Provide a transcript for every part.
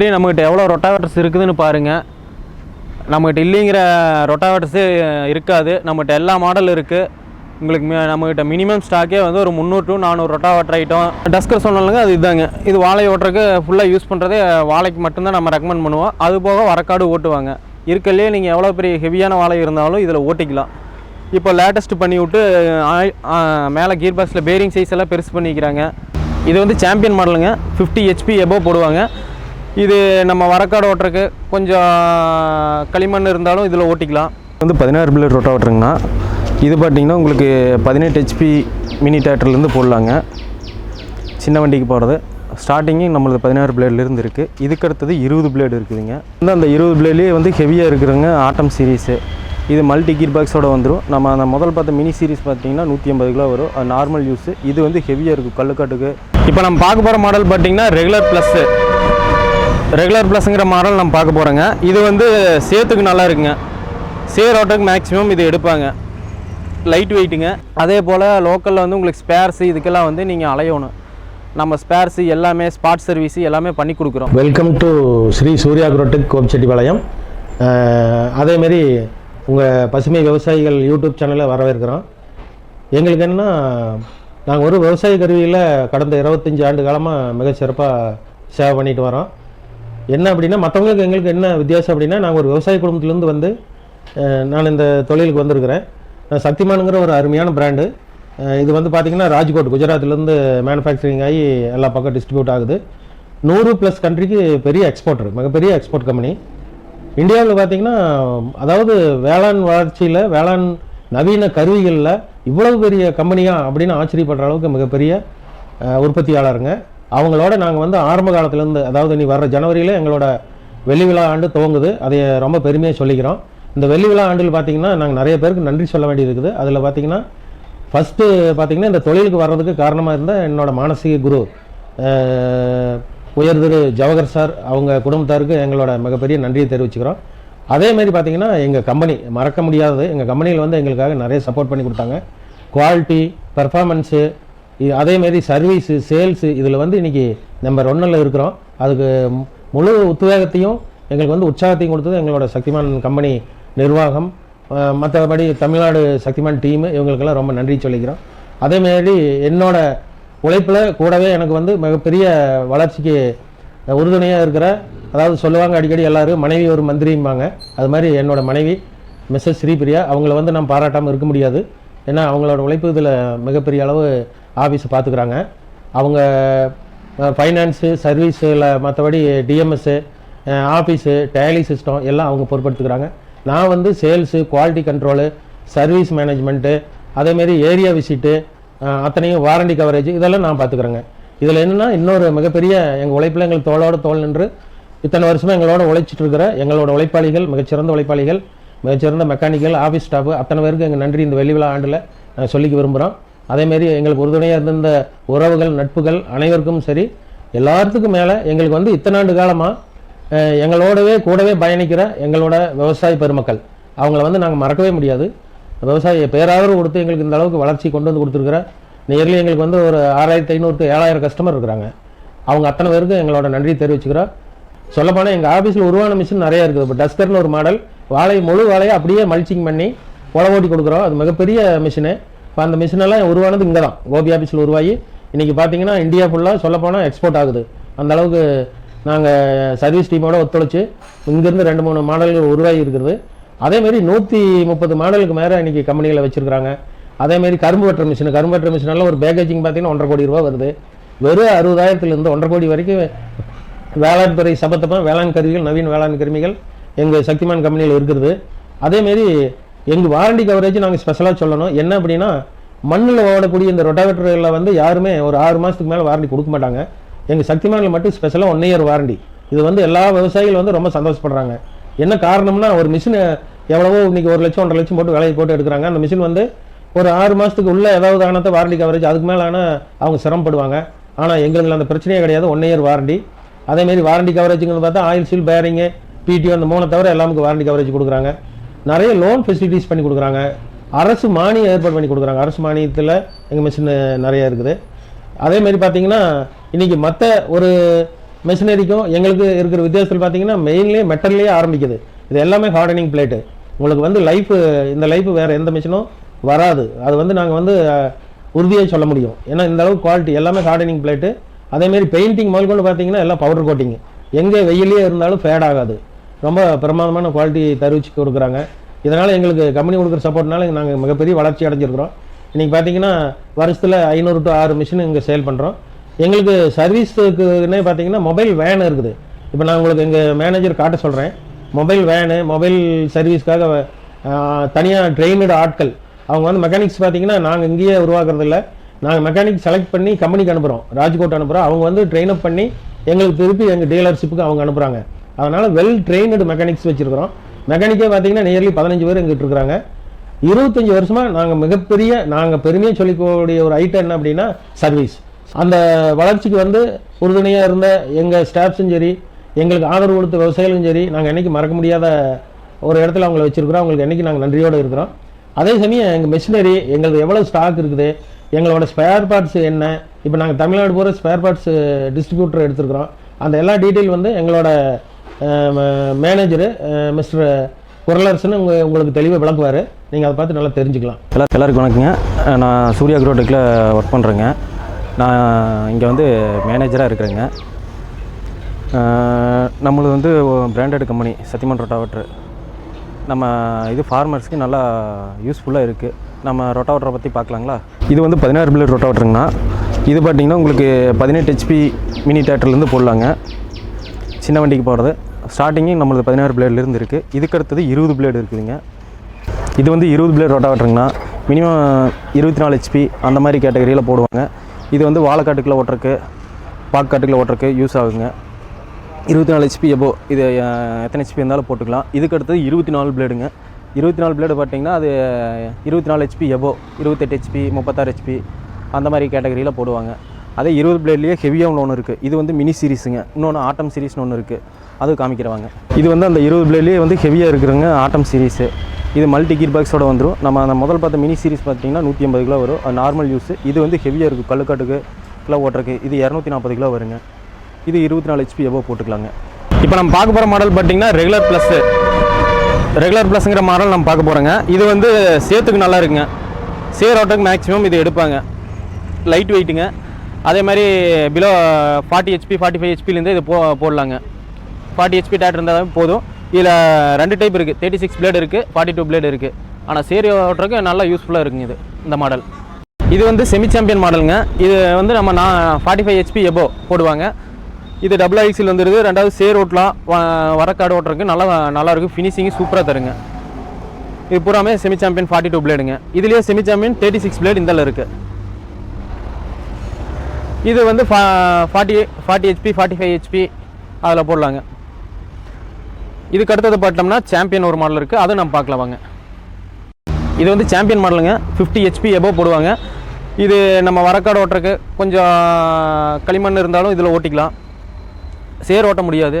சரி நம்மகிட்ட எவ்வளோ ரொட்டாவேட்டர்ஸ் இருக்குதுன்னு பாருங்கள் நம்மகிட்ட இல்லைங்கிற ரொட்டாவேட்டர்ஸே இருக்காது. நம்மகிட்ட எல்லா மாடல் இருக்குது உங்களுக்கு நம்மகிட்ட மினிமம் ஸ்டாக்கே வந்து ஒரு முந்நூறு டு நானூறு ரொட்டாவேட்டர் ஐட்டம் டஸ்கர் சொன்னாலுங்க அது இதாங்க. இது வாழை ஓட்டுறதுக்கு ஃபுல்லாக யூஸ் பண்ணுறதே வாழைக்கு மட்டும்தான் நம்ம ரெக்கமெண்ட் பண்ணுவோம். அது போக வரக்காடு ஓட்டுவாங்க. இருக்கல்லையே நீங்கள் எவ்வளோ பெரிய ஹெவியான வாழை இருந்தாலும் இதில் ஓட்டிக்கலாம். இப்போ லேட்டஸ்ட் பண்ணி விட்டு ஆ, மேலே கீர் பாக்ஸில் பேரிங் சைஸ் எல்லாம் பெருசு பண்ணிக்கிறாங்க. இது வந்து சாம்பியன் மாடலுங்க ஃபிஃப்டி ஹெச்பி எபோவ் போடுவாங்க. இது நம்ம வரக்காடு ஓட்டுறதுக்கு கொஞ்சம் களிமண் இருந்தாலும் இதில் ஓட்டிக்கலாம். வந்து பதினாறு பில்லர் ஓட்டுறேங்கண்ணா. இது பார்த்தீங்கன்னா உங்களுக்கு பதினெட்டு ஹெச்பி மினி டேட்டர்லேருந்து போடலாங்க. சின்ன வண்டிக்கு போகிறது ஸ்டார்டிங்கு நம்மளது பதினாறு பிளேட்லேருந்து இருக்குது இதுக்கு அடுத்தது இருபது பிளேடு இருக்குதுங்க. வந்து அந்த இருபது பிளேட்லேயே வந்து ஹெவியாக இருக்கிறவங்க ஆட்டம் சீரீஸு இது மல்டி கீர் பாக்ஸோட வந்துடும் நம்ம அந்த முதல் பார்த்த மினி சீரிஸ் பார்த்தீங்கன்னா நூற்றி ஐம்பது கிலோ வரும். அது நார்மல் யூஸு இது வந்து ஹெவியாக இருக்கும் கல்லுக்காட்டுக்கு. இப்போ நம்ம பார்க்க போகிற மாடல் பார்த்தீங்கன்னா ரெகுலர் ப்ளஸ்ஸு ரெகுலர் ப்ளஸ்ங்கிற மாடல் நம்ம பார்க்க போகிறோங்க இது வந்து சேத்துக்கு நல்லா இருக்குங்க. சேர் ஆட்டோக்கு மேக்ஸிமம் இது எடுப்பாங்க. லைட் வெயிட்டுங்க அதே போல் லோக்கலில் வந்து உங்களுக்கு ஸ்பேர்ஸு இதுக்கெல்லாம் வந்து நீங்கள் அலையணும். நம்ம ஸ்பேர்ஸு எல்லாமே ஸ்பாட் சர்வீஸு எல்லாமே பண்ணி கொடுக்குறோம். வெல்கம் டு ஸ்ரீ சூர்யா குரோட்டுக் கோபிச்செட்டிப்பாளையம் அதேமாரி உங்கள் பசுமை விவசாயிகள் யூடியூப் சேனலில் வரவேற்கிறோம். எங்களுக்கு என்னென்னா நாங்கள் ஒரு விவசாய கருவியில் கடந்த இருபத்தஞ்சி ஆண்டு காலமாக மிகச்சிறப்பாக சேவை பண்ணிட்டு வரோம். என்ன அப்படின்னா மற்றவங்களுக்கு எங்களுக்கு என்ன வித்தியாசம் அப்படின்னா நாங்கள் ஒரு விவசாய குடும்பத்துலேருந்து வந்து நான் இந்த தொழிலுக்கு வந்திருக்கிறேன். நான் சக்திமானுங்கிற ஒரு அருமையான பிராண்டு இது வந்து பார்த்திங்கன்னா ராஜ்கோட் குஜராத்லேருந்து மேனுஃபேக்சரிங் ஆகி எல்லா பக்கம் டிஸ்ட்ரிபியூட் ஆகுது. நூறு ப்ளஸ் கண்ட்ரிக்கு பெரிய எக்ஸ்போர்ட்டர் மிகப்பெரிய எக்ஸ்போர்ட் கம்பெனி இந்தியாவில் பார்த்திங்கன்னா அதாவது வேளாண் வளர்ச்சியில் வேளாண் நவீன கருவிகளில் இவ்வளவு பெரிய கம்பெனியாக அப்படின்னு ஆச்சரியப்படுற அளவுக்கு மிகப்பெரிய உற்பத்தியாளருங்க. அவங்களோட நாங்கள் வந்து ஆரம்ப காலத்துலேருந்து அதாவது நீ வர்ற ஜனவரியில் எங்களோட வெள்ளி விழா ஆண்டு துவங்குது. அதை ரொம்ப பெருமையாக சொல்லிக்கிறோம். இந்த வெள்ளி விழா ஆண்டில் பார்த்தீங்கன்னா நாங்கள் நிறைய பேருக்கு நன்றி சொல்ல வேண்டியது இருக்குது அதில் பார்த்தீங்கன்னா ஃபஸ்ட்டு பார்த்தீங்கன்னா இந்த தொழிலுக்கு வர்றதுக்கு காரணமாக இருந்த என்னோடய மானசீக குரு உயர்திரு உயர் திரு ஜவஹர் சார் அவங்க குடும்பத்தாருக்கு எங்களோட மிகப்பெரிய நன்றியை தெரிவிச்சுக்கிறோம். அதேமாரி பார்த்திங்கன்னா பார்த்தீங்கன்னா எங்கள் கம்பெனி மறக்க முடியாதது எங்கள் கம்பெனியில் வந்து எங்களுக்காக நிறைய சப்போர்ட் பண்ணி கொடுத்தாங்க. குவாலிட்டி பெர்ஃபார்மன்ஸு அதேமாரி சர்வீஸு சேல்ஸு இதில் வந்து இன்றைக்கி நம்பர் ஒன்னில் இருக்கிறோம். அதுக்கு முழு உத்வேகத்தையும் எங்களுக்கு வந்து உற்சாகத்தையும் கொடுத்தது எங்களோட சக்திமான் கம்பெனி நிர்வாகம். மற்றபடி தமிழ்நாடு சக்திமான் டீமு இவங்களுக்கெல்லாம் ரொம்ப நன்றி சொல்லிக்கிறோம். அதேமாரி என்னோட உழைப்பில் கூடவே எனக்கு வந்து மிகப்பெரிய வளர்ச்சிக்கு உறுதுணையாக இருக்கிற அதாவது சொல்லுவாங்க அடிக்கடி எல்லாரும் மனைவி ஒரு மந்திரிம்பாங்க. அது மாதிரி என்னோட மனைவி மிஸ்ஸஸ் ஸ்ரீபிரியா அவங்கள வந்து நான் பாராட்டாமல் இருக்க முடியாது. ஏன்னா அவங்களோட உழைப்பு இதில் மிகப்பெரிய அளவு ஆஃபீஸை பார்த்துக்குறாங்க அவங்க ஃபைனான்ஸு சர்வீஸில் மற்றபடி டிஎம்எஸ்ஸு ஆஃபீஸு டேலி சிஸ்டம் எல்லாம் அவங்க பொறுப்படுத்துக்கிறாங்க நான் வந்து sales quality control service management அதேமாரி ஏரியா விசிட்டு அத்தனையும் வாரண்டி கவரேஜ் இதெல்லாம் நான் பார்த்துக்குறேங்க இதில் என்னென்னா இன்னொரு மிகப்பெரிய எங்கள் உழைப்பில் எங்கள் தோளோட தோல் நின்று இத்தனை வருஷமாக எங்களோட உழைச்சிட்டு இருக்கிற எங்களோட உழைப்பாளிகள் மிகச்சிறந்த உழைப்பாளிகள் மிகச்சிறந்த மெக்கானிக்கல் ஆஃபீஸ் ஸ்டாஃப் அத்தனை பேருக்கு எங்கள் நன்றி இந்த வெள்ளி விழா ஆண்டில் சொல்லிக்க விரும்புகிறோம் அதேமாரி எங்களுக்கு உறுதுணையாக இருந்த உறவுகள் நட்புகள் அனைவருக்கும் சரி எல்லாத்துக்கும் மேலே எங்களுக்கு வந்து இத்தனை ஆண்டு காலமாக எங்களோடவே கூடவே பயணிக்கிற எங்களோட விவசாய பெருமக்கள். அவங்கள வந்து நாங்கள் மறக்கவே முடியாது. விவசாய பேராதரவு கொடுத்து எங்களுக்கு இந்த அளவுக்கு வளர்ச்சி கொண்டு வந்து கொடுத்துருக்குற நியர்லி எங்களுக்கு வந்து ஒரு ஆறாயிரத்தி ஐநூறு ஏழாயிரம் கஸ்டமர் இருக்கிறாங்க. அவங்க அத்தனை பேருக்கு எங்களோட நன்றி தெரிவிச்சுக்கிறோம். சொல்லப்போனால் எங்கள் ஆஃபீஸில் உருவான மிஷின் நிறைய இருக்குது. இப்போ டஸ்கர்னு ஒரு மாடல் வாழை முழு வாழையை அப்படியே மல்ச்சிங் பண்ணி உழவு ஓட்டி கொடுக்குறோம். அது மிகப்பெரிய மிஷினு இப்போ அந்த மிஷினெல்லாம் உருவானது இங்கே தான் கோபி ஆஃபீஸில் உருவாகி இன்றைக்கி பார்த்தீங்கன்னா இந்தியா ஃபுல்லாக சொல்லப்போனால் எக்ஸ்போர்ட் ஆகுது. அந்த அளவுக்கு நாங்கள் சர்வீஸ் டீமோட ஒத்துழைச்சு இங்கேருந்து ரெண்டு மூணு மாடல்கள் உருவாகி இருக்குது அதேமாரி நூற்றி முப்பது மாடலுக்கு மேலே இன்றைக்கி கம்பெனிகளை வச்சுருக்குறாங்க. அதேமாரி கரும்பு வெட்டுற மிஷின் கரும்பு வெட்டுற மிஷினெல்லாம் ஒரு பேக்கேஜிங் பார்த்தீங்கன்னா ஒன்றரை கோடி ரூபா வருது. வெறும் அறுபதாயிரத்துலேருந்து ஒன்றரை கோடி வரைக்கும் வேளாண் துறை சம்பந்தமாக வேளாண் கருவிகள் நவீன வேளாண் கருவிகள் எங்கள் சக்திமான் கம்பெனியில் இருக்கிறது. அதேமாரி எங்கள் வாரண்டி கவரேஜ் நாங்கள் ஸ்பெஷலாக சொல்லணும். என்ன அப்படின்னா மண்ணில் ஓடக்கூடிய இந்த ரொட்டாவேட்டர்களில் வந்து யாருமே ஒரு ஆறு மாதத்துக்கு மேலே வாரண்டி கொடுக்க மாட்டாங்க. எங்கள் சக்தி சக்திமானில் மட்டும் ஸ்பெஷலாக ஒன் இயர் வாரண்டி இது வந்து எல்லா விவசாயிகள் வந்து ரொம்ப சந்தோஷப்படுறாங்க. என்ன காரணம்னா ஒரு மிஷின் எவ்வளவோ இன்றைக்கி ஒரு லட்சம் ஒன்றரை லட்சம் போட்டு விலையை போட்டு எடுக்கிறாங்க. அந்த மிஷின் வந்து ஒரு ஆறு மாதத்துக்கு உள்ள ஏதாவது ஆனத்தை வாரண்டி கவரேஜ் அதுக்கு மேலே ஆனால் அவங்க சிரமப்படுவாங்க. ஆனால் எங்களுக்கு அந்த பிரச்சனையே கிடையாது. ஒன் இயர் வாரண்டி அதேமாரி வாரண்டி கவரேஜுங்கிறது பார்த்தா ஆயில் சீல் பேரிங்கு பிடிஓ அந்த மூணை தவிர எல்லாமுக்கு வாரண்டி கவரேஜ் கொடுக்குறாங்க. நிறைய லோன் ஃபெசிலிட்டிஸ் பண்ணி கொடுக்குறாங்க. அரசு மானியம் ஏற்பாடு பண்ணி கொடுக்குறாங்க. அரசு மானியத்தில் எங்கள் மிஷின் நிறைய இருக்குது. அதே மாதிரி பார்த்தீங்கன்னா இன்றைக்கி மற்ற ஒரு மிஷினரிக்கும் எங்களுக்கு இருக்கிற வித்தியாசத்தில் பார்த்தீங்கன்னா மெயின்லேயே மெட்டல்லையே ஆரம்பிக்குது. இது எல்லாமே ஹார்டனிங் பிளேட்டு உங்களுக்கு வந்து லைஃப் இந்த லைஃப் வேறு எந்த மிஷினும் வராது. அது வந்து நாங்கள் வந்து உறுதியாக சொல்ல முடியும். ஏன்னா இந்த அளவுக்கு குவாலிட்டி எல்லாமே ஹார்டனிங் பிளேட்டு அதேமாரி பெயிண்டிங் முதல் கொண்டு பார்த்தீங்கன்னா எல்லாம் பவுடர் கோட்டிங் எங்கே வெயிலே இருந்தாலும் ஃபேட் ஆகாது. ரொம்ப பிரமாதமான குவாலிட்டி தருவிச்சு கொடுக்குறாங்க. இதனால் எங்களுக்கு கம்பெனி கொடுக்குற சப்போர்ட்னால நாங்கள் மிகப்பெரிய வளர்ச்சி அடைஞ்சிருக்கிறோம். இன்றைக்கி பார்த்தீங்கன்னா வருஷத்தில் ஐநூறு டு ஆறு மிஷின் இங்கே சேல் பண்ணுறோம் எங்களுக்கு சர்வீஸுக்குன்னே பார்த்தீங்கன்னா மொபைல் வேன் இருக்குது. இப்போ நான் உங்களுக்கு எங்கள் மேனேஜர் காட்ட சொல்கிறேன் மொபைல் வேனு மொபைல் சர்வீஸ்க்காக தனியாக ட்ரெயினடு ஆட்கள். அவங்க வந்து மெக்கானிக்ஸ் பார்த்தீங்கன்னா நாங்கள் இங்கேயே உருவாக்குறதில்ல. நாங்கள் மெக்கானிக் செலக்ட் பண்ணி கம்பெனிக்கு அனுப்புகிறோம் ராஜ்கோட் அனுப்புகிறோம் அவங்க வந்து ட்ரெயின் அப் பண்ணி எங்களுக்கு திருப்பி எங்கள் டீலர்ஷிப்புக்கு அவங்க அனுப்புகிறாங்க அதனால் வெல் ட்ரெயினடு மெக்கானிக்ஸ் வச்சுருக்கிறோம். மெக்கானிக்கே பார்த்தீங்கன்னா நியர்லி பதினஞ்சு பேர் எங்கிட்ட இருக்கிறாங்க. இருபத்தஞ்சி வருஷமாக நாங்கள் மிகப்பெரிய நாங்கள் பெருமையாக சொல்லிக்கக்கூடிய ஒரு ஐட்டம் என்ன அப்படின்னா சர்வீஸ் அந்த வளர்ச்சிக்கு வந்து உறுதுணையாக இருந்த எங்கள் ஸ்டாஃப்ஸும் சரி எங்களுக்கு ஆதரவு கொடுத்த விவசாயிகளும் சரி நாங்கள் என்னைக்கு மறக்க முடியாத ஒரு இடத்துல அவங்கள வச்சுருக்கிறோம். அவங்களுக்கு என்னைக்கு நாங்கள் நன்றியோடு இருக்கிறோம். அதே சமயம் எங்கள் மிஷினரி எங்களுக்கு எவ்வளோ ஸ்டாக் இருக்குது எங்களோட ஸ்பேர் பார்ட்ஸ் என்ன இப்போ நாங்கள் தமிழ்நாடு பூரா ஸ்பேர் பார்ட்ஸ் டிஸ்ட்ரிபியூட்டர் எடுத்துருக்குறோம். அந்த எல்லா டீட்டெயில் வந்து எங்களோட மேனேஜரு மிஸ்டர் குரலரசன் உங்கள் உங்களுக்கு தெளிவாக விளக்குவார். நீங்கள் அதை பார்த்து நல்லா தெரிஞ்சுக்கலாம். எல்லா எல்லாருக்கும் வணக்கங்க. நான் சூர்யா அக்ரோடெக்கில் ஒர்க் பண்ணுறேங்க நான் இங்கே வந்து மேனேஜராக இருக்கிறேங்க. நம்மளது வந்து பிராண்டட் கம்பெனி சத்தியமன் ரொட்டாவட்ரு நம்ம இது ஃபார்மர்ஸ்க்கு நல்லா யூஸ்ஃபுல்லாக இருக்குது நம்ம ரொட்டாவட்டரை பற்றி பார்க்கலாங்களா? இது வந்து பதினாறு பிளேட் ரொட்டாவட்டருங்கண்ணா இது பார்த்தீங்கன்னா உங்களுக்கு பதினெட்டு ஹெச்பி மினி டேட்டர்லேருந்து போடலாங்க. சின்ன வண்டிக்கு போகிறது ஸ்டார்டிங்கு நம்மளது பதினாறு பிளேட்லேருந்து இருக்குது இதுக்கு அடுத்தது இருபது பிளேடு இருக்குதுங்க. இது வந்து இருபது பிளேட் ரோட்டாவேட்டருங்கண்ணா. மினிமம் இருபத்தி நாலு ஹெச்பி அந்த மாதிரி கேட்டகரியில் போடுவாங்க. இது வந்து வாழைக்காட்டுக்குள்ள ஓட்டுறக்கு பாக்காட்டுக்குள்ள ஓட்டுறக்கு யூஸ் ஆகுங்க. இருபத்தி நாலு ஹெச்பி எபோ இது எத்தனை ஹெச்பி இருந்தாலும் போட்டுக்கலாம். இதுக்கு அடுத்தது இருபத்தி நாலு பிளேடுங்க. இருபத்தி நாலு பிளேடு பார்த்தீங்கன்னா அது இருபத்தி நாலு ஹெச்பி எபோ இருபத்தெட்டு ஹெச்பி முப்பத்தாறு ஹெச்பி அந்த மாதிரி கேட்டகரியில் போடுவாங்க. அதே இருபது பிளேட்லேயே ஹெவியாக ஒன்று இருக்குது இது வந்து மினி சீரிஸுங்க இன்னொன்று ஆட்டம் சீரிஸ்னு ஒன்று இருக்குது அது காமிக்கிறவாங்க. இது வந்து அந்த இருபது பிளேட்லேயே வந்து ஹெவியாக இருக்கிறவங்க ஆட்டம் சீரீஸு இது மல்டி கீர் பாக்ஸோட வந்துடும் நம்ம அந்த முதல் பார்த்த மினி சீரிஸ் பார்த்தீங்கன்னா நூற்றி ஐம்பது கிலோ வரும். அது நார்மல் யூஸ் இது வந்து ஹெவியாக இருக்குது கல்லுக்காட்டுக்கு கிலோ ஓட்டுறக்கு இது இரநூத்தி நாற்பது கிலோ வருங்க. இது இருபத்தி நாலு ஹெச்பி எவ்வளோ போட்டுக்கலாங்க. இப்போ நம்ம பார்க்க போகிற மாடல் பார்த்தீங்கன்னா ரெகுலர் ப்ளஸ்ஸு ரெகுலர் ப்ளஸ்ங்கிற மாடல் நம்ம பார்க்க போகிறோங்க இது வந்து சேத்துக்கு நல்லா இருக்குங்க. சேர் ஓட்டருக்கு மேக்ஸிமம் இது எடுப்பாங்க. லைட் வெயிட்டுங்க அதே மாதிரி below forty HP forty five ஹெச்பிலேருந்து இது போ போடலாங்க. ஃபார்ட்டி ஹெச்பி டேட் இருந்தால் போதும். இதில் ரெண்டு டைப் இருக்குது தேர்ட்டி சிக்ஸ் பிளேடு இருக்குது ஃபார்ட்டி டூ பிளேடு இருக்குது ஆனால் சேரி ஓட்டுறதுக்கு நல்லா யூஸ்ஃபுல்லாக இருக்குங்க இது இந்த மாடல் இது வந்து செமி சாம்பியன் மாடலுங்க இது வந்து நம்ம நான் ஃபார்ட்டி ஃபைவ் ஹெச்பி எபோ போடுவாங்க. இது டபுள் ஐசியில் வந்துடுது ரெண்டாவது சேர் ஓட்டலாம். வரக்காடு ஓட்டுறதுக்கு நல்லா நல்லாயிருக்கும் ஃபினிஷிங்கு சூப்பராக தருங்க. இது பூராமே செமி சாம்பியன் ஃபார்ட்டி டூ பிளேடுங்க இதுலேயே semi champion thirty six blade இதில் இருக்குது இது வந்து ஃபா forty forty HP forty five HP அதில் போடலாங்க. இதுக்கு அடுத்தது பார்த்தோம்னா சாம்பியன் ஒரு மாடல் இருக்குது அதை நம்ம பார்க்கலாம் வாங்க. இது வந்து சாம்பியன் மாடலுங்க ஃபிஃப்டி ஹெச்பி எபோவ் போடுவாங்க. இது நம்ம வரக்காடு ஓட்டுறக்கு கொஞ்சம் களிமண் இருந்தாலும் இதில் ஓட்டிக்கலாம். சேர் ஓட்ட முடியாது.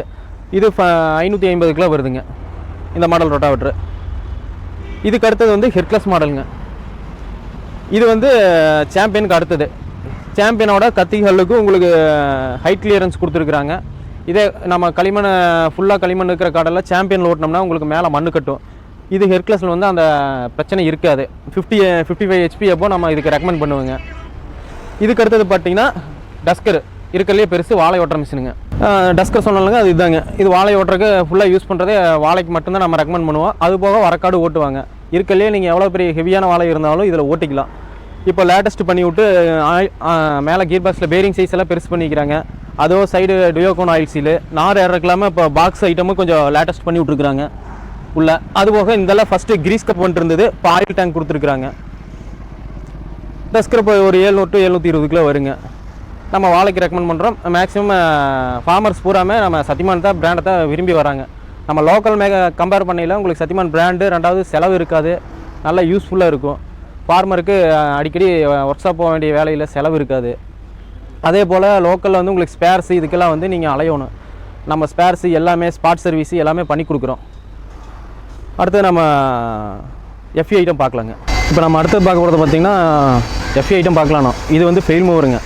இது ஐநூற்றி ஐம்பது கிலோ வருதுங்க. இந்த மாடல் ரொட்டாவேட்ரு இதுக்கு அடுத்தது வந்து ஹெர்க்லஸ் மாடலுங்க இது வந்து சாம்பியனுக்கு அடுத்தது. சாம்பியனோட கத்தி ஹல்லுக்கு உங்களுக்கு ஹைட் கிளியரன்ஸ் கொடுத்துருக்குறாங்க. இதே நம்ம களிமண் ஃபுல்லாக களிமண் இருக்கிற காடெல்லாம் சாம்பியனில் ஓட்டினோம்னா உங்களுக்கு மேலே மண்ணு கட்டும். இது ஹெர்க்லஸில் வந்து அந்த பிரச்சனை இருக்காது. ஃபிஃப்டி ஃபிஃப்டி ஃபைவ் ஹெச்பி அப்போ நம்ம இதுக்கு ரெக்கமெண்ட் பண்ணுவோங்க. இதுக்கு அடுத்தது பார்த்தீங்கன்னா டஸ்கர் இருக்கிறதுலே பெருசு வாழை ஓட்டுற மிஷினுங்க டஸ்கர் சொன்னாலுங்க அது இதுதாங்க இது வாழை ஓட்டுறதுக்கு ஃபுல்லாக யூஸ் பண்ணுறதே வாழைக்கு மட்டும்தான் நம்ம ரெக்கமெண்ட் பண்ணுவோம். அது போக வரக்காடு ஓட்டுவாங்க. இருக்கறதுலே நீங்கள் எவ்வளோ பெரிய ஹெவியான வாழை இருந்தாலும் இதில் ஓட்டிக்கலாம். இப்போ லேட்டஸ்ட் பண்ணி விட்டு மேலே கீர் பாக்ஸில் பேரிங் சைஸ் எல்லாம் பெருசு பண்ணிக்கிறாங்க. அதோ சைடு டியோகோன் ஆயில் சீலு நார் இறக்கலாமல் இப்போ பாக்ஸ் ஐட்டமும் கொஞ்சம் லேட்டஸ்ட் பண்ணி விட்ருக்குறாங்க உள்ள. அது போக இதெல்லாம் ஃபஸ்ட்டு கிரீஸ் கப் பண்ணிருந்தது இப்போ ஆயில் டேங்க் கொடுத்துருக்குறாங்க. டஸ்கர் இப்போ ஒரு ஏழ்நூறு டு எழுநூற்றி இருபது கிலோ வருங்க. நம்ம வாழைக்கு ரெக்கமெண்ட் பண்ணுறோம் மேக்ஸிமம் ஃபார்மர்ஸ் பூராமே நம்ம சத்தியமான் தான் பிராண்டை தான் விரும்பி வராங்க. நம்ம லோக்கல் மேக கம்பேர் பண்ணையில் உங்களுக்கு சத்தியமான் பிராண்டு ரெண்டாவது செலவு இருக்காது. நல்லா யூஸ்ஃபுல்லாக இருக்கும். ஃபார்மருக்கு அடிக்கடி ஒர்க் ஷாப் போக வேண்டிய வேலையில் செலவு இருக்காது. அதே போல் லோக்கலில் வந்து உங்களுக்கு ஸ்பேர்ஸு இதுக்கெல்லாம் வந்து நீங்கள் அலையணும். நம்ம ஸ்பேர்ஸு எல்லாமே ஸ்பாட் சர்வீஸு எல்லாமே பண்ணி கொடுக்குறோம். அடுத்து நம்ம எஃப்இ ஐட்டம் பார்க்கலாங்க. இப்போ நம்ம அடுத்து பார்க்க போகிறது பார்த்திங்கன்னா எஃப்இ ஐட்டம் பார்க்கலாம் இது வந்து ஃபெயில் மூவருங்க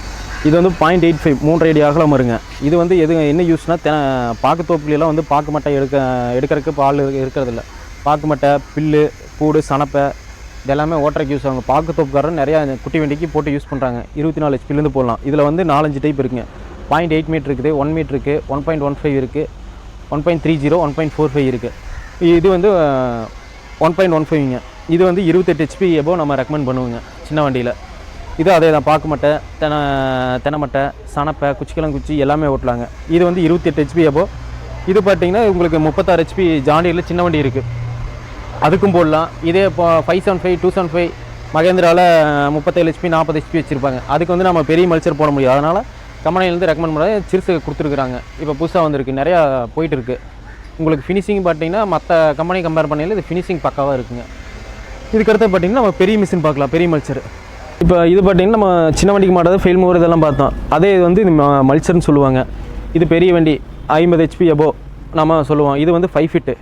இது வந்து பாயிண்ட் எயிட் ஃபைவ் மூன்றரை அடி அகலம் வருங்க. இது வந்து எது என்ன யூஸ்னால் தெ பாக்கு தோப்புலாம் வந்து பாக்கு மட்டை எடுக்க எடுக்கிறதுக்கு பால் இருக்கிறதில்ல. பாக்கு மட்டை பில்லு பூடு சனப்பை இதெல்லாமே ஓட்டரைக்கு யூஸ் ஆகும் பாக்கு தோப்புக்காரர் நிறையா குட்டி வண்டிக்கு போட்டு யூஸ் பண்ணுறாங்க இருபத்தி நாலு ஹெச்பிலேருந்து போடலாம். இதில் வந்து நாலஞ்சு டைப் இருக்குங்க. பாயிண்ட் எயிட் மீட்டர் இருக்குது ஒன் மீட்டர் இருக்குது ஒன் பாயிண்ட் ஒன் ஃபைவ் இருக்குது one point three zero one point four five இருக்குது இது வந்து ஒன் பாயிண்ட் ஒன் ஃபைவ்ங்க இது வந்து இருபத்தெட்டு ஹெச்பி எபோ நம்ம ரெக்கமெண்ட் பண்ணுவோங்க சின்ன வண்டியில். இது அதே தான் பாக்கு மட்டை தென தெனமட்டை சனப்பை குச்சிக்கிழங்குச்சி எல்லாமே ஓட்டலாங்க. இது வந்து இருபத்தெட்டு ஹெச்பி எபோ இது பார்த்தீங்கன்னா உங்களுக்கு முப்பத்தாறு ஹெச்பி ஜாண்டியில் சின்ன வண்டி இருக்குது அதுக்கும் போடலாம். இதே இப்போ five seven five two seven five மகேந்திராவில் முப்பத்தேழு ஹெச்பி நாற்பது ஹெச்பி வச்சுருப்பாங்க. அதுக்கு வந்து நம்ம பெரிய மல்ச்சர் போட முடியாது அதனால் கம்பெனிலேருந்து ரெக்கமெண்ட் பண்ணாத சிறுசு கொடுத்துருக்குறாங்க. இப்போ புதுசாக வந்திருக்கு. நிறையா போயிட்டுருக்கு. உங்களுக்கு ஃபினிஷிங் பார்த்தீங்கன்னா மற்ற கம்பெனி கம்பேர் பண்ணையில் இது ஃபினிஷிங் பக்காவாக இருக்குங்க. இதுக்கடுத்து பார்த்தீங்கன்னா நம்ம பெரிய மிஷின் பார்க்கலாம். பெரிய மல்ச்சர் இப்போ இது பார்த்தீங்கன்னா நம்ம சின்ன வண்டிக்கு மாட்டாத ஃபெயில் மூவர் இதெல்லாம் பார்த்தோம். அதே இது வந்து இது ம- மல்ச்சர்னு சொல்லுவாங்க. இது பெரிய வண்டி ஐம்பது ஹெச்பி எபோ நம்ம சொல்லுவோம். இது வந்து ஃபைவ் ஃபிட்டு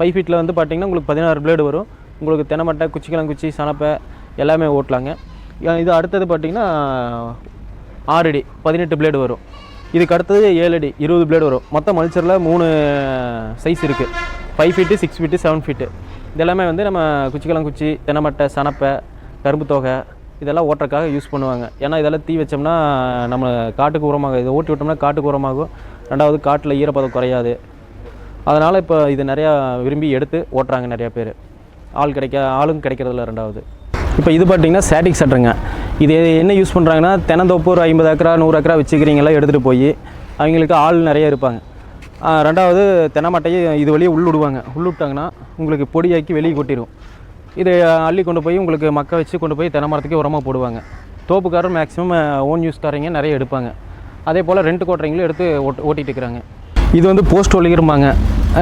ஃபைவ் ஃபீட்டில் வந்து பார்த்தீங்கன்னா உங்களுக்கு பதினாறு பிளேடு வரும். உங்களுக்கு தென்னமட்டை குச்சிக்கிழங்குச்சி சனப்பை எல்லாமே ஓட்டலாங்க. இது அடுத்தது பார்த்தீங்கன்னா ஆறடி பதினெட்டு பிளேடு வரும். இதுக்கு அடுத்தது ஏழு அடி இருபது பிளேடு வரும். மொத்தம் மல்ச்சரில் மூணு சைஸ் இருக்குது five feet six feet seven feet இதெல்லாமே வந்து நம்ம குச்சிக்கிழங்குச்சி தென்னமட்டை சனப்பை கரும்பு தொகை இதெல்லாம் ஓட்டுறதுக்காக யூஸ் பண்ணுவாங்க. ஏன்னா இதெல்லாம் தீ வச்சோம்னா நம்ம காட்டுக்கு உரமாகும். இதை ஓட்டி விட்டோம்னா காட்டுக்கு உரமாகும். ரெண்டாவது காட்டில் ஈரப்பதம் குறையாது. அதனால் இப்போ இது நிறையா விரும்பி எடுத்து ஓட்டுறாங்க நிறையா பேர். ஆள் கிடைக்க ஆளும் கிடைக்கிறதில்ல ரெண்டாவது இப்போ இது பார்த்தீங்கன்னா ஸ்டாட்டிக் சட்டருங்க இது என்ன யூஸ் பண்ணுறாங்கன்னா தினந்தோப்பு ஒரு ஐம்பது ஏக்கரா நூறு ஏக்கரா வச்சுக்கிறீங்களா எடுத்துகிட்டு போய் அவங்களுக்கு ஆள் நிறைய இருப்பாங்க. ரெண்டாவது தென்னை இது வழியே உள்ளுடுவாங்க. உள்ளுட்டாங்கன்னா உங்களுக்கு பொடியாக்கி வெளியே கொட்டிடும் இதை அள்ளி கொண்டு போய் உங்களுக்கு மக்க வச்சு கொண்டு போய் தென்னை மரத்துக்கு உரமாக போடுவாங்க. தோப்புக்காரர் மேக்ஸிமம் ஓன் யூஸ்காரங்க நிறைய எடுப்பாங்க. அதே போல் ரெண்ட் கோட்டுறவங்களும் எடுத்து ஓட்டு ஓட்டிகிட்டு இருக்கிறாங்க. இது வந்து போஸ்ட் ஒலிகிறம்பாங்க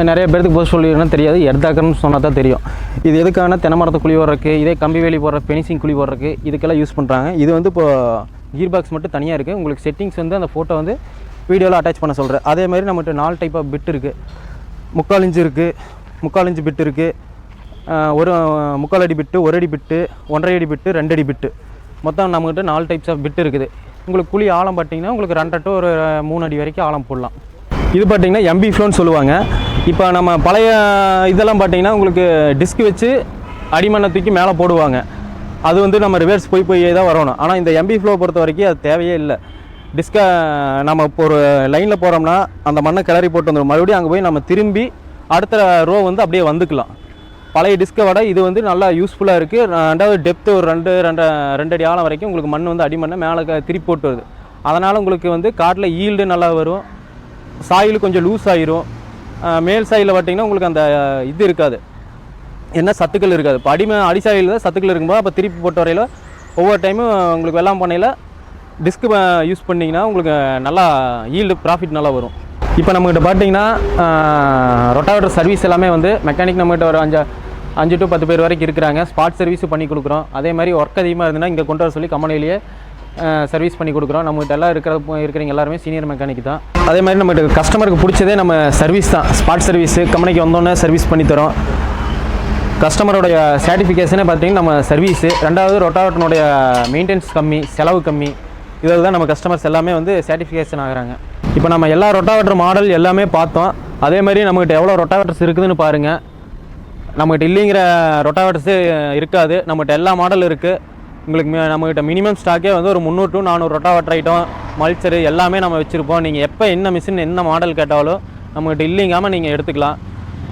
நிறைய பேருக்கு போஸ்ட் ஒலிகிறனா தெரியாது. எர்தாக்கர்னு சொன்னால் தான் தெரியும். இது எதுக்கான தென்னை மரத்தை குழி போடுறதுக்கு இதே கம்பி வேலி போடுற பெனிசிங் குழி போடுறதுக்கு இதுக்கெல்லாம் யூஸ் பண்ணுறாங்க இது வந்து இப்போ கீர் பாக்ஸ் மட்டும் தனியாக இருக்குது உங்களுக்கு செட்டிங்ஸ் வந்து அந்த ஃபோட்டோ வந்து வீடியோவில் அட்டாச் பண்ண சொல்கிறேன் அதே மாதிரி நம்மகிட்ட நாலு டைப் ஆஃப் பிட் இருக்குது முக்கால் இஞ்சு இருக்குது முக்கால் இஞ்சு பிட் இருக்குது ஒரு முக்கால் அடி பிட்டு ஒரு அடி பிட்டு ஒன்றரை அடி பிட்டு ரெண்டு அடி பிட்டு மொத்தம் நம்மகிட்ட நாலு டைப்ஸ் ஆஃப் பிட் இருக்குது. உங்களுக்கு குழி ஆழம் பார்த்தீங்கன்னா உங்களுக்கு ரெண்டரை டு ஒரு மூணு அடி வரைக்கும் ஆழம் போடலாம். இது பார்த்தீங்கன்னா எம்பி ஃப்ளோன்னு சொல்லுவாங்க. இப்போ நம்ம பழைய இதெல்லாம் பார்த்தீங்கன்னா உங்களுக்கு டிஸ்க் வச்சு அடிமண்ணை தூக்கி மேலே போடுவாங்க. அது வந்து நம்ம ரிவர்ஸ் போய் போய் தான் வரணும். ஆனால் இந்த எம்பி ஃப்ளோ பொறுத்த வரைக்கும் அது தேவையே இல்லை. டிஸ்கை நம்ம இப்போ ஒரு லைனில் போகிறோம்னா அந்த மண்ணை கிளறி போட்டு வந்துடும் மறுபடியும் அங்கே போய் நம்ம திரும்பி அடுத்த ரோ வந்து அப்படியே வந்துக்கலாம். பழைய டிஸ்கை விட இது வந்து நல்லா யூஸ்ஃபுல்லாக இருக்குது ரெண்டாவது டெப்த்து ஒரு ரெண்டு ரெண்டு ரெண்டு அடி ஆழம் வரைக்கும் உங்களுக்கு மண் வந்து அடிமண்ணை மேலே க- திருப்பி போட்டு வருது. அதனால் உங்களுக்கு வந்து காட்டில் ஈல்டு நல்லா வரும். சாயில் கொஞ்சம் லூஸ் ஆயிரும் மேல் சாயில் பார்த்தீங்கன்னா உங்களுக்கு அந்த இது இருக்காது. என்ன சத்துக்கள் இருக்காது. இப்போ அடிமை அடிசாயில் தான் சத்துக்கள் இருக்கும்போது அப்போ திருப்பி போட்ட வரையில் ஒவ்வொரு டைமும் உங்களுக்கு வெள்ளாம் பண்ணையில் டிஸ்க் யூஸ் பண்ணிங்கன்னா உங்களுக்கு நல்லா ஈல்டு ப்ராஃபிட் நல்லா வரும். இப்போ நம்மகிட்ட பார்த்தீங்கன்னா ரொட்டாவேட்டர் சர்வீஸ் எல்லாமே வந்து மெக்கானிக் நம்மகிட்ட ஒரு அஞ்சு அஞ்சு டு பத்து பேர் வரைக்கும் இருக்கிறாங்க. ஸ்பாட் சர்வீஸும் பண்ணி கொடுக்குறோம். அதே மாதிரி ஒர்க் அதிகமாக இருந்ததுன்னா இங்கே கொண்டு வர சொல்லி கம்பெனிலேயே சர்வீஸ் பண்ணி கொடுக்குறோம். நம்மகிட்ட எல்லாம் இருக்கிற இருக்கிறவங்க எல்லாருமே சீனியர் மெக்கானிக் தான். அதே மாதிரி நம்மகிட்ட கஸ்டமருக்கு பிடிச்சதே நம்ம சர்வீஸ் தான். ஸ்பாட் சர்வீஸு கம்பெனிக்கு வந்தோன்னே சர்வீஸ் பண்ணி தரோம். கஸ்டமரோடைய சாட்டிஃபிகேஷனே பார்த்தீங்கன்னா நம்ம சர்வீஸு ரெண்டாவது ரொட்டாவட்டனுடைய மெயின்டெனன்ஸ் கம்மி செலவு கம்மி. இதில் தான் நம்ம கஸ்டமர்ஸ் எல்லாமே வந்து சாட்டிஃபிகேஷன் ஆகிறாங்க. இப்போ நம்ம எல்லா ரொட்டாவேட்டர் மாடல் எல்லாமே பார்த்தோம். அதே மாதிரி நம்மகிட்ட எவ்வளோ ரொட்டாவேட்டர்ஸ் இருக்குதுன்னு பாருங்கள் நம்மகிட்ட இல்லைங்கிற ரொட்டாவேட்டர்ஸு இருக்காது. நம்மகிட்ட எல்லா மாடல் இருக்குது உங்களுக்கு நம்மகிட்ட மினிமம் ஸ்டாக்கே வந்து ஒரு முந்நூறு டு நானூறு ரொட்டாவட்டர் ஐட்டம் மல்ச்சரு எல்லாமே நம்ம வச்சுருப்போம். நீங்கள் எப்போ என்ன மிஷின் என்ன மாடல் கேட்டாலும் நம்மகிட்ட இல்லைங்காமல் நீங்கள் எடுத்துக்கலாம்.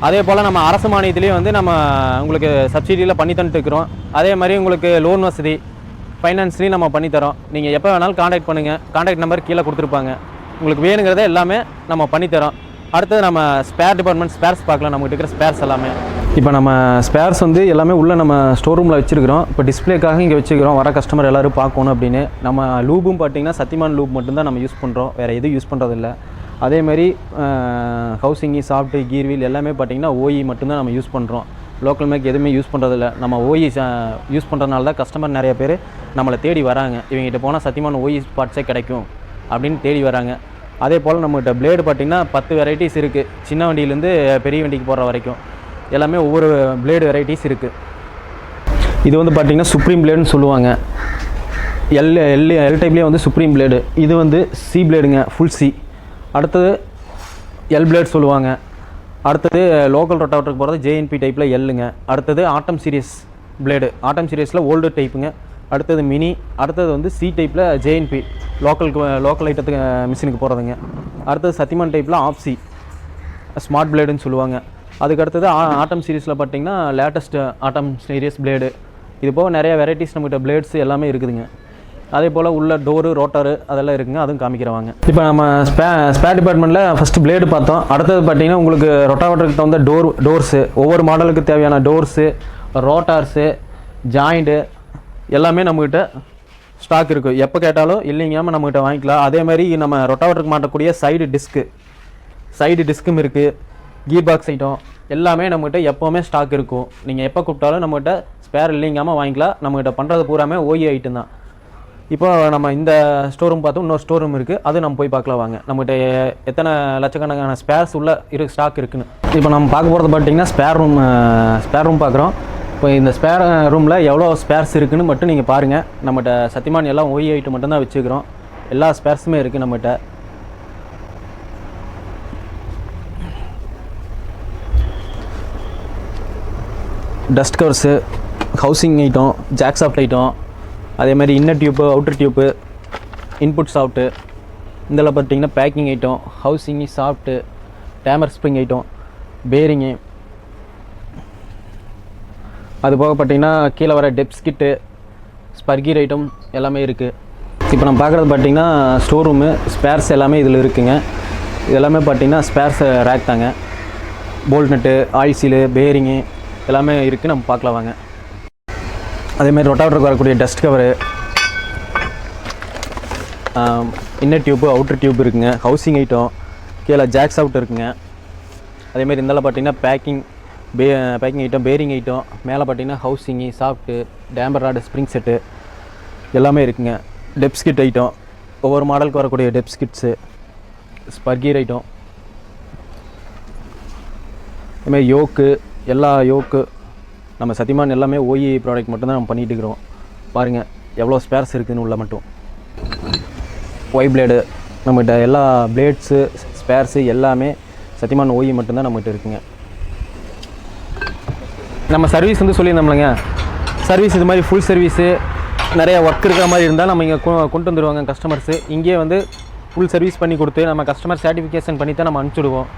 அதே போல் நம்ம அரசு மானியத்திலேயே வந்து நம்ம உங்களுக்கு சப்சிடியில் பண்ணி தந்துட்டுருக்குறோம் அதே மாதிரி உங்களுக்கு லோன் வசதி ஃபைனான்ஸ்லேயும் நம்ம பண்ணித்தரோம் நீங்கள் எப்போ வேணாலும் காண்டாக்ட் பண்ணுங்கள் காண்டாக்ட் நம்பர் கீழே கொடுத்துருப்பாங்க. உங்களுக்கு வேணுங்கிறத எல்லாமே நம்ம பண்ணித்தரோம் அடுத்தது நம்ம ஸ்பேர் டிபார்ட்மெண்ட் ஸ்பேர்ஸ் பார்க்கலாம். நம்மகிட்ட இருக்கிற ஸ்பேர்ஸ் எல்லாமே. இப்போ நம்ம ஸ்பேர்ஸ் வந்து எல்லாமே உள்ளே நம்ம ஸ்டோர் ரூமில் வச்சுருக்கிறோம். இப்போ டிஸ்ப்ளேக்காக இங்கே வச்சுருக்கிறோம். வர கஸ்டமர் எல்லோரும் பார்க்கணும் அப்படின்னு. நம்ம லூபும் பார்த்தீங்கன்னா சத்தியமான லூப் மட்டும்தான் நம்ம யூஸ் பண்ணுறோம் வேறு எதுவும் யூஸ் பண்ணுறதில்ல அதேமாதிரி ஹவுசிங்கி சாஃப்ட்டு கீர் வீல் எல்லாமே பார்த்தீங்கன்னா ஓஇ மட்டும்தான் நம்ம யூஸ் பண்ணுறோம் லோக்கல் மேக் எதுவுமே யூஸ் பண்ணுறதில்ல நம்ம ஓஇ யூஸ் பண்ணுறதுனால தான் கஸ்டமர் நிறைய பேர் நம்மளை தேடி வராங்க. இவங்ககிட்ட போனால் சத்தியமான ஓஇ பார்ட்ஸே கிடைக்கும் அப்படின்னு தேடி வராங்க. அதே போல் நம்மகிட்ட பிளேடு பார்த்திங்கன்னா பத்து வெரைட்டிஸ் இருக்குது சின்ன வண்டியிலேருந்து பெரிய வண்டிக்கு போகிற வரைக்கும். எல்லாமே ஒவ்வொரு பிளேடு வெரைட்டிஸ் இருக்குது இது வந்து பார்த்திங்கன்னா சுப்ரீம் பிளேடுன்னு சொல்லுவாங்க. எல் எல் எல் டைப்லேயே வந்து சுப்ரீம் பிளேடு இது வந்து சி பிளேடுங்க ஃபுல் சி அடுத்தது எல் பிளேட் சொல்லுவாங்க. அடுத்தது லோக்கல் ரொட்டாவட்டருக்கு போகிறது ஜேஎன்பி டைப்பில் எல்லுங்க அடுத்தது ஆட்டம் சீரியஸ் பிளேடு ஆட்டம் சீரியஸில் ஓல்டு டைப்புங்க அடுத்தது மினி அடுத்தது வந்து சி டைப்பில் ஜேஎன்பி லோக்கலுக்கு லோக்கல் ஐட்டத்துக்கு மிஷினுக்கு போகிறதுங்க அடுத்தது சத்தியமான் டைப்பில் ஆப்சி ஸ்மார்ட் பிளேடுன்னு சொல்லுவாங்க. அதுக்கு அடுத்தது ஆ- ஆட்டம் சீரீஸில் பார்த்தீங்கன்னா லேட்டஸ்ட் ஆட்டம் சீரியஸ் பிளேடு இது போக நிறைய வெரைட்டிஸ் நம்மகிட்ட பிளேட்ஸ் எல்லாமே இருக்குதுங்க. அதே போல் உள்ள டோரு ரோட்டரு அதெல்லாம் இருக்குங்க. அதுவும் காமிக்கிறவாங்க இப்போ நம்ம ஸ்பே ஸ்பேர் டிபார்ட்மெண்ட்டில் ஃபஸ்ட்டு பிளேடு பார்த்தோம். அடுத்தது பார்த்தீங்கன்னா உங்களுக்கு ரொட்டாவேட்டருக்கு தகுந்த டோர் டோர்ஸு ஒவ்வொரு மாடலுக்கு தேவையான டோர்ஸு ரோட்டார்ஸு ஜாயிண்ட்டு எல்லாமே நம்மக்கிட்ட ஸ்டாக் இருக்குது எப்போ கேட்டாலும் இல்லைங்காமல் நம்மகிட்ட வாங்கிக்கலாம். அதே மாதிரி நம்ம ரொட்டாவேட்டருக்கு மாட்டக்கூடிய சைடு டிஸ்க்கு சைடு டிஸ்க்கும் இருக்குது கீ பாக்ஸ் ஐட்டம் எல்லாமே நம்மகிட்ட எப்போவுமே ஸ்டாக் இருக்கும். நீங்கள் எப்போ கூப்பிட்டாலும் நம்மகிட்ட ஸ்பேர் இல்லைங்காமல் வாங்கிக்கலாம். நம்மகிட்ட பண்ணுறது பூராமே ஓஇ ஐட்டம் தான். இப்போ நம்ம இந்த ஸ்டோர் ரூம் பார்த்தோம் இன்னொரு ஸ்டோர் ரூம் இருக்குது அது நம்ம போய் பார்க்கலாம் வாங்க. நம்மகிட்ட எத்தனை லட்சக்கணக்கான ஸ்பேர்ஸ் உள்ள இரு ஸ்டாக் இருக்குன்னு. இப்போ நம்ம பார்க்க போகிறது பார்த்தீங்கன்னா ஸ்பேர் ரூம் ஸ்பேர் ரூம் பார்க்குறோம். இப்போ இந்த ஸ்பேர் ரூமில் எவ்வளோ ஸ்பேர்ஸ் இருக்குதுன்னு மட்டும் நீங்கள் பாருங்கள் நம்மகிட்ட சத்தியமான எல்லாம் ஓஇ ஐட்டம் மட்டும்தான் வச்சுக்கிறோம். எல்லா ஸ்பேர்ஸுமே இருக்குது நம்மகிட்ட. Dust covers housing item jack shaft item அதே மாதிரி inner tube outer tube input shaft இதில் பார்த்தீங்கன்னா packing item housing shaft damper spring item bearing அது போக பார்த்தீங்கன்னா கீழே வர டெப்ஸ் கிட்டு ஸ்பர்கீர் ஐட்டம் எல்லாமே இருக்குது இப்போ நம்ம பார்க்குறது பார்த்தீங்கன்னா ஸ்டோர் ரூமு ஸ்பேர்ஸ் எல்லாமே இதில் இருக்குங்க. இது எல்லாமே பார்த்தீங்கன்னா ஸ்பேர்ஸ் ரேக் தாங்க. Bolt nut oil seal bearing எல்லாமே இருக்குது நம்ம பார்க்கலாம் வாங்க. அதேமாதிரி ரொட்டாவட்டருக்கு வரக்கூடிய dust cover inner tube outer tube இருக்குங்க. ஹவுசிங் ஐட்டம் கீழே ஜாக்ஸ் அவுட் இருக்குங்க. அதேமாதிரி இருந்தாலும் பார்த்தீங்கன்னா பேக்கிங் பே பேக்கிங் ஐட்டம் பேரிங் ஐட்டம் மேலே பார்த்தீங்கன்னா housing shaft damper rod spring set எல்லாமே இருக்குங்க. டெப்ஸ் கிட் ஐட்டம் ஒவ்வொரு மாடலுக்கு வரக்கூடிய டெப்ஸ் கிட்ஸு ஸ்பர்கீர் ஐட்டம் இதுமாதிரி யோக்கு எல்லா யோக்கு நம்ம சத்தியமான் எல்லாமே ஓஇ ப்ராடக்ட் மட்டும்தான் நம்ம பண்ணிகிட்டு இருக்கிறோம். பாருங்கள் எவ்வளோ ஸ்பேர்ஸ் இருக்குதுன்னு உள்ள மட்டும். ஒய் பிளேடு நம்மகிட்ட எல்லா பிளேட்ஸு ஸ்பேர்ஸு எல்லாமே சத்தியமான ஓஇ மட்டும்தான் நம்மகிட்ட இருக்குங்க. நம்ம சர்வீஸ் வந்து சொல்லியிருந்தோம்லங்க சர்வீஸ் இது மாதிரி ஃபுல் சர்வீஸு நிறைய ஒர்க் இருக்கிற மாதிரி இருந்தால் நம்ம இங்கே கொண்டு வந்துடுவாங்க கஸ்டமர்ஸு இங்கேயே வந்து ஃபுல் சர்வீஸ் பண்ணி கொடுத்து நம்ம கஸ்டமர் சாட்டிஃபிகேஷன் பண்ணி தான் நம்ம அனுப்பிச்சுடுவோம்.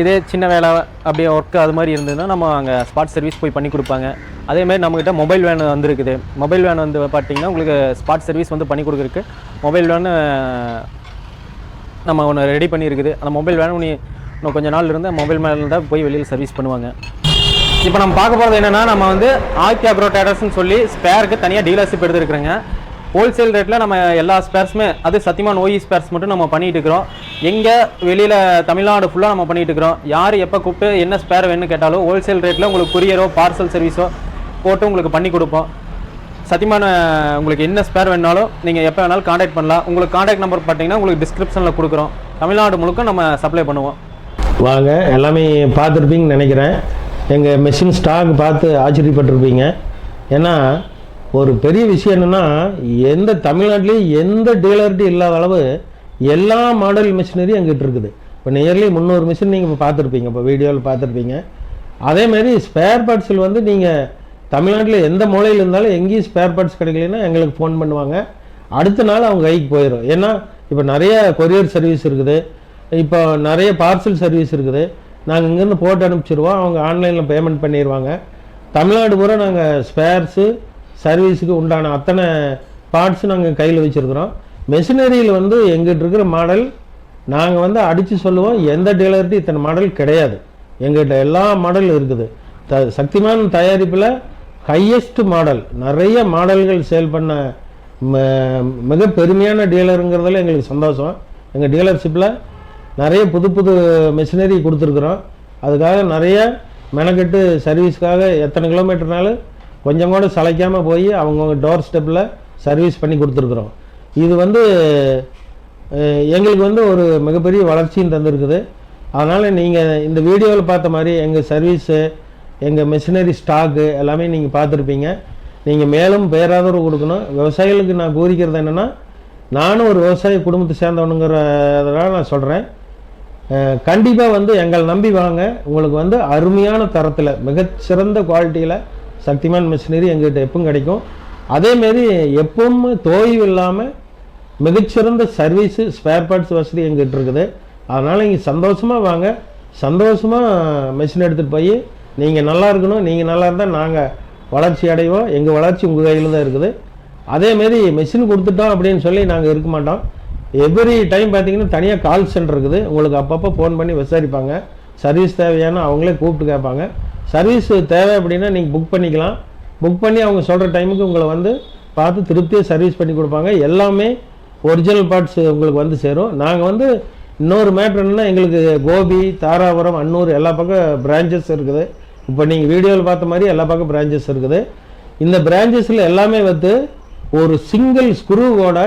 இதே சின்ன வேலை அப்படியே ஒர்க்கு அது மாதிரி இருந்ததுன்னா நம்ம அங்கே ஸ்பாட் சர்வீஸ் போய் பண்ணி கொடுப்பாங்க. அதேமாதிரி நம்மக்கிட்ட மொபைல் வேன் வந்துருக்குது. மொபைல் வேன் வந்து பார்த்தீங்கன்னா உங்களுக்கு ஸ்பாட் சர்வீஸ் வந்து பண்ணி கொடுக்குறக்கு மொபைல் வேனு நம்ம ஒன்று ரெடி பண்ணியிருக்குது. அந்த மொபைல் வேன் நீ இன்னும் கொஞ்ச நாள் இருந்தால் மொபைல் மேலே இருந்தால் போய் வெளியில் சர்வீஸ் பண்ணுவாங்க. இப்போ நம்ம பார்க்க போகிறது என்னென்னா நம்ம வந்து ஆக்யா ப்ரோ டேடர்ஸ்னு சொல்லி ஸ்பேருக்கு தனியாக டீலர்ஷிப் எடுத்துருக்குறேங்க. ஹோல்சேல் ரேட்டில் நம்ம எல்லா ஸ்பேர்ஸுமே அது சத்தியமான ஓஇ ஸ்பேர்ஸ் மட்டும் நம்ம பண்ணிகிட்டு இருக்கிறோம். எங்கே வெளியில் தமிழ்நாடு ஃபுல்லாக நம்ம பண்ணிகிட்டு இருக்கிறோம். யார் எப்போ கூப்பிட்டு என்ன ஸ்பேர் வேணும்னு கேட்டாலும் ஹோல்சேல் ரேட்டில் உங்களுக்கு குரியரோ பார்சல் சர்வீஸோ போட்டு உங்களுக்கு பண்ணி கொடுப்போம். சத்தியமான உங்களுக்கு என்ன ஸ்பேர் வேணாலும் நீங்கள் எப்போ வேணாலும் காண்டாக்ட் பண்ணலாம். உங்களுக்கு காண்டாக்ட் நம்பர் பார்த்தீங்கன்னா உங்களுக்கு டிஸ்கிரிப்ஷனில் கொடுக்குறோம். தமிழ்நாடு முழுக்க நம்ம சப்ளை பண்ணுவோம். வாங்க எல்லாமே பார்த்துருப்பீங்கன்னு நினைக்கிறேன். எங்கள் மெஷின் ஸ்டாக் பார்த்து ஆச்சரியப்பட்டிருப்பீங்க. ஏன்னா ஒரு பெரிய விஷயம் என்னென்னா எந்த தமிழ்நாட்டிலையும் எந்த டீலர்ட்டும் இல்லாத அளவு எல்லா மாடல் மிஷினரி எங்கிட்ட இருக்குது. இப்போ நியர்லி முந்நூறு மிஷின் நீங்கள் இப்போ பார்த்துருப்பீங்க இப்போ வீடியோவில் பார்த்துருப்பீங்க. அதேமாரி ஸ்பேர் பார்ட்ஸில் வந்து நீங்கள் தமிழ்நாட்டில் எந்த மூலையில் இருந்தாலும் எங்கேயும் ஸ்பேர் பார்ட்ஸ் கிடைக்கலன்னா எங்களுக்கு ஃபோன் பண்ணுவாங்க. அடுத்த நாள் அவங்க கைக்கு போயிடும் ஏன்னா இப்போ நிறைய கொரியர் சர்வீஸ் இருக்குது. இப்போ நிறைய பார்சல் சர்வீஸ் இருக்குது. நாங்கள் இங்கேருந்து போட்டு அனுப்பிச்சிருவோம். அவங்க ஆன்லைனில் பேமெண்ட் பண்ணிடுவாங்க தமிழ்நாடு பூரா நாங்கள் ஸ்பேர்ஸு சர்வீஸுக்கு உண்டான அத்தனை பார்ட்ஸ் நாங்கள் கையில் வச்சுருக்குறோம். மெஷினரியில் வந்து எங்கிட்ட இருக்கிற மாடல் நாங்கள் வந்து அடித்து சொல்லுவோம். எந்த டீலர்கிட்ட இத்தனை மாடல் கிடையாது. எங்கிட்ட எல்லா மாடலும் இருக்குது. த சக்திமான் தயாரிப்பில் ஹையஸ்ட் மாடல் நிறைய மாடல்கள் சேல் பண்ண ம- மிக பெருமையான டீலருங்கிறதுல எங்களுக்கு சந்தோஷம். எங்கள் டீலர்ஷிப்பில் நிறைய புது புது மிஷினரி கொடுத்துருக்குறோம். அதுக்காக நிறைய மெனக்கெட்டு சர்வீஸ்க்காக எத்தனை கிலோமீட்டர்னாலும் கொஞ்சம் கூட சளைக்காமல் போய் அவங்கவுங்க டோர் ஸ்டெப்பில் சர்வீஸ் பண்ணி கொடுத்துருக்குறோம். இது வந்து எங்களுக்கு வந்து ஒரு மிகப்பெரிய வளர்ச்சியும் தந்திருக்குது. அதனால் நீங்கள் இந்த வீடியோவில் பார்த்த மாதிரி எங்கள் சர்வீஸு எங்கள் மிஷினரி ஸ்டாக்கு எல்லாமே நீங்கள் பார்த்துருப்பீங்க. நீங்கள் மேலும் பேராதரவு கொடுக்கணும். விவசாயிகளுக்கு நான் கூறிக்கிறது என்னென்னா நானும் ஒரு விவசாய குடும்பத்தை சேர்ந்தவனுங்கிறதுனால நான் சொல்கிறேன் கண்டிப்பாக வந்து எங்களை நம்பி வாங்க. உங்களுக்கு வந்து அருமையான தரத்தில் மிகச்சிறந்த குவாலிட்டியில் சக்திமான் மிஷினரி எங்கிட்ட எப்பவும் கிடைக்கும். அதேமாரி எப்பவும் தோய்வு இல்லாமல் மிகச்சிறந்த சர்வீஸு ஸ்பேர் பார்ட்ஸ் வசதி எங்கிட்ட இருக்குது. அதனால் நீங்கள் சந்தோஷமாக வாங்க. சந்தோஷமாக மிஷின் எடுத்துகிட்டு போய் நீங்கள் நல்லா இருக்கணும் நீங்கள் நல்லா இருந்தால் நாங்கள் வளர்ச்சி அடைவோம். எங்கள் வளர்ச்சி உங்கள் கையில் தான் இருக்குது. அதேமாரி மிஷின் கொடுத்துட்டோம் அப்படின்னு சொல்லி நாங்கள் இருக்க மாட்டோம். எவ்ரி டைம் பார்த்தீங்கன்னா தனியாக கால் சென்டர் இருக்குது. உங்களுக்கு அப்பப்போ ஃபோன் பண்ணி விசாரிப்பாங்க. சர்வீஸ் தேவையான அவங்களே கூப்பிட்டு கேட்பாங்க. சர்வீஸ் தேவை அப்படின்னா நீங்கள் புக் பண்ணிக்கலாம். புக் பண்ணி அவங்க சொல்கிற டைமுக்கு உங்களை வந்து பார்த்து திருப்தியாக சர்வீஸ் பண்ணி கொடுப்பாங்க. எல்லாமே ஒரிஜினல் பார்ட்ஸ் உங்களுக்கு வந்து சேரும். நாங்கள் வந்து இன்னொரு மேட்ரு என்னென்னா எங்களுக்கு கோபி தாராபுரம் அன்னூர் எல்லா பக்கம் பிரான்ச்சஸ் இருக்குது. இப்போ நீங்கள் வீடியோவில் பார்த்த மாதிரி எல்லா பக்கம் பிரான்ச்சஸ் இருக்குது. இந்த பிரான்ச்சஸில் எல்லாமே வந்து ஒரு சிங்கிள் ஸ்க்ரூவோட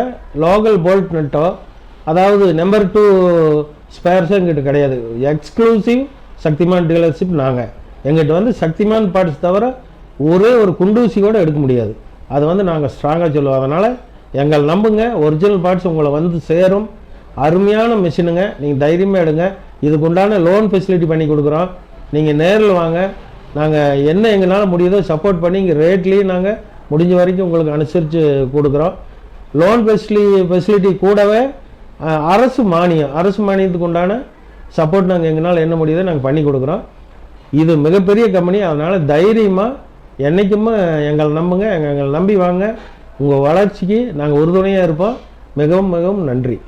லோக்கல் போல்ட் நட்டோ அதாவது நம்பர் டூ ஸ்பேர்ஸும் எங்கிட்ட கிடையாது. எக்ஸ்க்ளூசிவ் சக்திமான் டீலர்ஷிப் நாங்கள் எங்கிட்ட வந்து சக்திமான் பார்ட்ஸ் தவிர ஒரே ஒரு குண்டூசி கூட எடுக்க முடியாது. அது வந்து நாங்கள் ஸ்ட்ராங்காக சொல்லுவோம். அதனால் எங்களை நம்புங்க. ஒரிஜினல் பார்ட்ஸ் உங்களை வந்து சேரும். அருமையான மிஷினுங்க நீங்கள் தைரியமாக எடுங்க. இதுக்கு உண்டான லோன் ஃபெசிலிட்டி பண்ணி கொடுக்குறோம். நீங்கள் நேரில் வாங்க. நாங்கள் என்ன எங்களால் முடியுதோ சப்போர்ட் பண்ணி இங்கே ரேட்லேயும் நாங்கள் முடிஞ்ச வரைக்கும் உங்களுக்கு அனுசரித்து கொடுக்குறோம். லோன் ஃபெசிலி ஃபெசிலிட்டி கூடவே அரசு மானியம் அரசு மானியத்துக்கு உண்டான சப்போர்ட் நாங்கள் எங்களால் என்ன முடியுதோ நாங்கள் பண்ணி கொடுக்குறோம். இது மிகப்பெரிய கம்பெனி. அதனால் தைரியமாக என்றைக்குமே எங்களை நம்புங்க எங்களை நம்பி வாங்க. உங்கள் வளர்ச்சிக்கு நாங்கள் உறுதுணையாக இருப்போம். மிகவும் மிகவும் நன்றி.